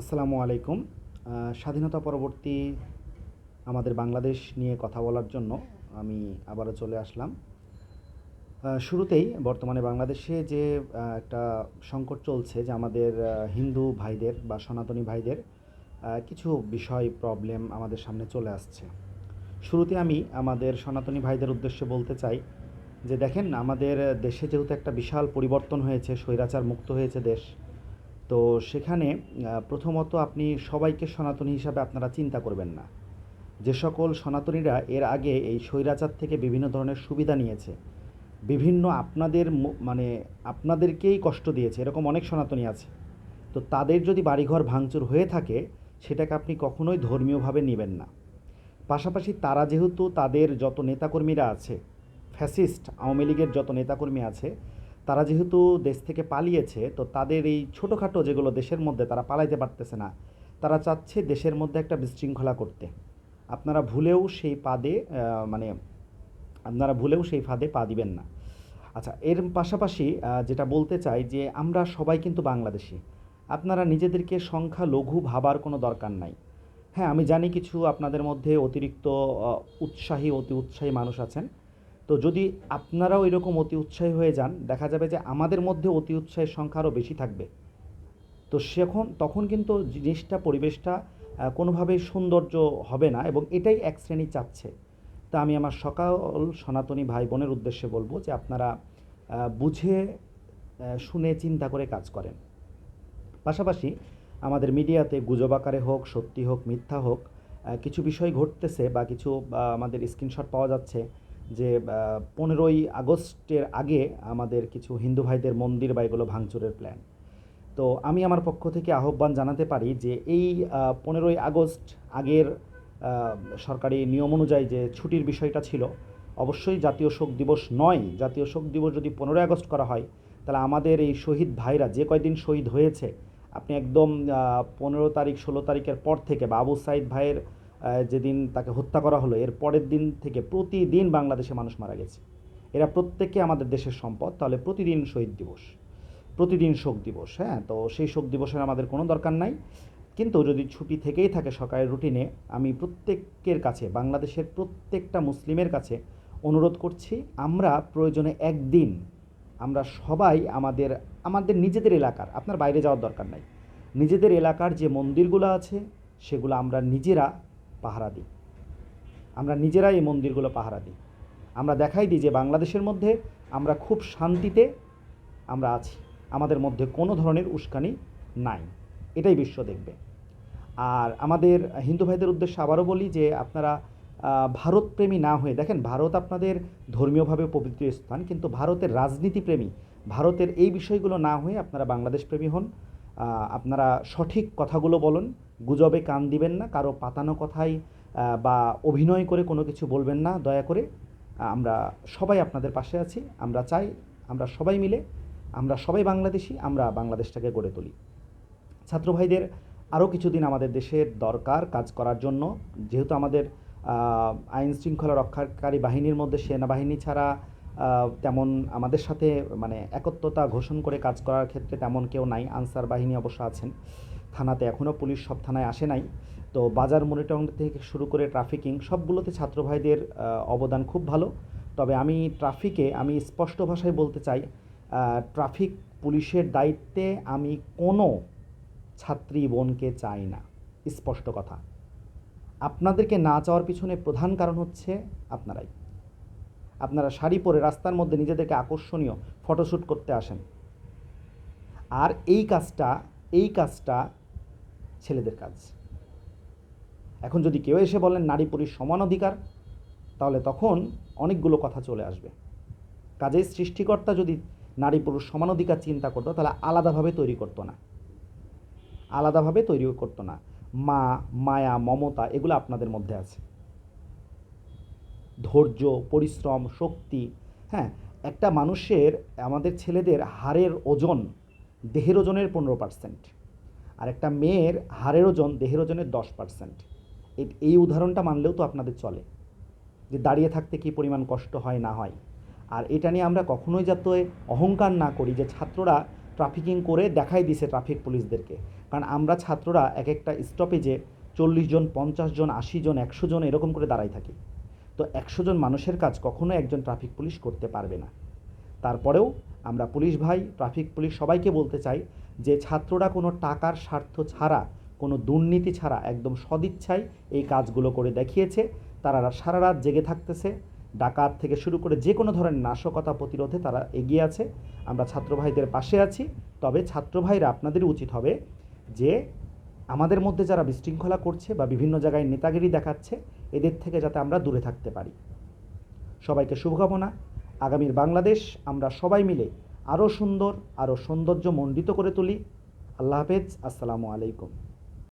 আসসালামু আলাইকুম। স্বাধীনতা পরবর্তী আমাদের বাংলাদেশ নিয়ে কথা বলার জন্য আমি আবারও চলে আসলাম। শুরুতেই বর্তমানে বাংলাদেশে যে একটা সংকট চলছে যে আমাদের হিন্দু ভাইদের বা সনাতনী ভাইদের কিছু বিষয় প্রবলেম আমাদের সামনে চলে আসছে। শুরুতে আমি আমাদের সনাতনী ভাইদের উদ্দেশ্যে বলতে চাই যে, দেখেন আমাদের দেশে যেহেতু একটা বিশাল পরিবর্তন হয়েছে, স্বৈরাচার মুক্ত হয়েছে দেশ তো সেখানে প্রথমত আপনি সবাইকে সনাতনী হিসাবে আপনারা চিন্তা করবেন না। যে সকল সনাতনীরা এর আগে এই স্বৈরাচার থেকে বিভিন্ন ধরনের সুবিধা নিয়েছে। বিভিন্ন আপনাদের মানে আপনাদেরকেই কষ্ট দিয়েছে, এরকম অনেক সনাতনী আছে। তো তাদের যদি বাড়িঘর ভাঙচুর হয়ে থাকে, সেটাকে আপনি কখনোই ধর্মীয়ভাবে নেবেন না। পাশাপাশি তারা যেহেতু তাদের যত নেতাকর্মীরা আছে, ফ্যাসিস্ট, আওয়ামী লীগের যত নেতাকর্মী আছে তারা যেহেতু দেশ থেকে পালিয়েছে, তো তাদের এই ছোটোখাটো যেগুলো দেশের মধ্যে তারা পালাইতে পারতেছে না, তারা চাচ্ছে দেশের মধ্যে একটা বিশৃঙ্খলা করতে। আপনারা ভুলেও সেই পাদে মানে আপনারা ভুলেও সেই ফাঁদে পা দিবেন না। আচ্ছা এর পাশাপাশি যেটা বলতে চাই যে আমরা সবাই কিন্তু বাংলাদেশি। আপনারা নিজেদেরকে সংখ্যা লঘু ভাবার কোনো দরকার নাই। হ্যাঁ আমি জানি কিছু আপনাদের মধ্যে অতিরিক্ত উৎসাহী, অতি উৎসাহী মানুষ আছেন। তো যদি আপনারাও এরকম অতি উৎসাহী হয়ে যান, দেখা যাবে যে আমাদের মধ্যে অতি উৎসাহের সংখ্যা আরও বেশি থাকবে। তো সেখন, তখন কিন্তু জিনিসটা, পরিবেশটা কোনোভাবেই সৌন্দর্য হবে না এবং এটাই এক শ্রেণি চাচ্ছে। তা আমি আমার সকাল সনাতনী ভাই বোনের উদ্দেশ্যে বলব যে আপনারা বুঝে শুনে, চিন্তা করে কাজ করেন। পাশাপাশি আমাদের মিডিয়াতে গুজব আকারে হোক, সত্যি হোক, মিথ্যা হোক কিছু বিষয় ঘটতেছে বা কিছু আমাদের স্ক্রিনশট পাওয়া যাচ্ছে যে পনেরোই আগস্টের আগে আমাদের কিছু হিন্দু ভাইদের মন্দির বা এগুলো ভাঙচুরের প্ল্যান তো আমি আমার পক্ষ থেকে আহ্বান জানাতে পারি যে, এই পনেরোই আগস্ট আগের সরকারি নিয়ম অনুযায়ী যে ছুটির বিষয়টা ছিল, অবশ্যই জাতীয় শোক দিবস নয়। জাতীয় শোক দিবস যদি পনেরোই আগস্ট করা হয়, তাহলে আমাদের এই শহীদ ভাইরা যে কয়দিন শহীদ হয়েছে, আপনি একদম পনেরো তারিখ, ষোলো তারিখের পর থেকে বা আবু সাইদ ভাইয়ের যেদিন তাকে হত্যা করা হলো, এর পরের দিন থেকে প্রতিদিন বাংলাদেশে মানুষ মারা গেছে। এরা প্রত্যেকে আমাদের দেশের সম্পদ, তাহলে প্রতিদিন শহীদ দিবস, প্রতিদিন শোক দিবস হ্যাঁ? তো সেই শোক দিবসের আমাদের কোনো দরকার নাই। কিন্তু যদি ছুটি থেকেই থাকে সকালের রুটিনে, আমি প্রত্যেকের কাছে, বাংলাদেশের প্রত্যেকটা মুসলিমের কাছে অনুরোধ করছি, আমরা প্রয়োজনে একদিন, আমরা সবাই আমাদের আমাদের নিজেদের এলাকার, আপনার বাইরে যাওয়ার দরকার নাই। নিজেদের এলাকার যে মন্দিরগুলো আছে, সেগুলো আমরা নিজেরা পাহারা দিই। আমরা নিজেরাই এই মন্দিরগুলো পাহারা দিই। আমরা দেখাই দিই যে বাংলাদেশের মধ্যে আমরা খুব শান্তিতে আমরা আছি। আমাদের মধ্যে কোনো ধরনের উস্কানি নাই। এটাই বিশ্ব দেখবে। আর আমাদের হিন্দু ভাইদের উদ্দেশ্যে আবারও বলি যে আপনারা ভারতপ্রেমী না হয়ে, দেখেন ভারত আপনাদের ধর্মীয়ভাবে পবিত্র স্থান, কিন্তু ভারতের রাজনীতিপ্রেমী, ভারতের এই বিষয়গুলো না হয়ে আপনারা বাংলাদেশ প্রেমী হন। আপনারা সঠিক কথাগুলো বলুন, গুজবে কান দিবেন না, কারও পাতানো কথাই বা অভিনয় করে কোনো কিছু বলবেন না, দয়া করে। আমরা সবাই আপনাদের পাশে আছি, আমরা চাই আমরা সবাই মিলে, আমরা সবাই বাংলাদেশি, আমরা বাংলাদেশটাকে গড়ে তুলি। ছাত্র ভাইদের আরও কিছুদিন আমাদের দেশের দরকার কাজ করার জন্য। যেহেতু আমাদের আইন শৃঙ্খলা রক্ষাকারী বাহিনীর মধ্যে সেনাবাহিনী ছাড়া তেমন আমাদের সাথে মানে একত্রতা ঘোষণ করে কাজ করার ক্ষেত্রে তেমন কেউ নাই। আনসার বাহিনী অবশ্য আছেন। থানাতে এখনও পুলিশ সব থানায় আসে নাই। তো বাজার মনিটরিং থেকে শুরু করে ট্রাফিকিং, সবগুলোতে ছাত্র ভাইদের অবদান খুব ভালো। তবে আমি ট্রাফিকে আমি স্পষ্ট ভাষায় বলতে চাই ট্রাফিক পুলিশের দায়িত্বে আমি কোনো ছাত্রী বোনকে চাই না। স্পষ্ট কথা। আপনাদেরকে না চাওয়ার পিছনে প্রধান কারণ হচ্ছে আপনারাই। আপনারা শাড়ি পরে রাস্তার মধ্যে নিজেদেরকে আকর্ষণীয় ফটোশ্যুট করতে আসেন। আর এই কাজটা এই কাজটা ছেলেদের কাজ। এখন যদি কেউ এসে বলেন নারী পুরুষ সমান অধিকার, তাহলে তখন অনেকগুলো কথা চলে আসবে। কাজেই সৃষ্টিকর্তা যদি নারী পুরুষ সমান অধিকার চিন্তা করতো, তাহলে আলাদাভাবে তৈরি করতো না। আলাদাভাবে তৈরি করতো না। মা, মায়া, মমতা, এগুলো আপনাদের মধ্যে আছে। ধৈর্য, পরিশ্রম, শক্তি হ্যাঁ একটা মানুষের, আমাদের ছেলেদের হাড়ের ওজন, দেহের ওজনের পনেরো পার্সেন্ট আর একটা মেয়ের হাড়ের ওজন, দেহের ওজনের দশ পার্সেন্ট এই উদাহরণটা মানলেও তো আপনাদের চলে যে দাঁড়িয়ে থাকতে কী পরিমাণ কষ্ট হয়, না হয়। আর এটা নিয়ে আমরা কখনোই যাতে অহংকার না করি যে ছাত্ররা ট্রাফিকিং করে দেখাই দিছে ট্রাফিক পুলিশদেরকে কারণ আমরা ছাত্ররা এক একটা স্টপেজে চল্লিশ জন, পঞ্চাশ জন, আশি জন, একশো জন এরকম করে দাঁড়াই থাকি। তো একশো জন মানুষের কাজ কখনো একজন ট্রাফিক পুলিশ করতে পারবে না। তারপরেও আমরা পুলিশ ভাই ট্রাফিক পুলিশ সবাইকে বলতে চাই যে ছাত্ররা কোনো টাকার স্বার্থ ছাড়া, কোনো দুর্নীতি ছাড়া একদম সদিচ্ছায় এই কাজগুলো করে দেখিয়েছে। তারা সারা রাত জেগে থাকতেছে। ডাকাত থেকে শুরু করে যে কোনো ধরনের নাশকতা প্রতিরোধে তারা এগিয়ে আছে। আমরা ছাত্র ভাইদের পাশে আছি। তবে ছাত্র ভাইরা আপনাদের উচিত হবে যে আমাদের মধ্যে যারা বিশৃঙ্খলা করছে বা বিভিন্ন জায়গায় নেতাগিরি দেখাচ্ছে, এদের থেকে যাতে আমরা দূরে থাকতে পারি। সবাইকে শুভকামনা। আগামীর বাংলাদেশ আমরা সবাই মিলে আরও সুন্দর, আরও সৌন্দর্য মণ্ডিত করে তুলি। আল্লাহ হাফেজ। আসসালামু আলাইকুম।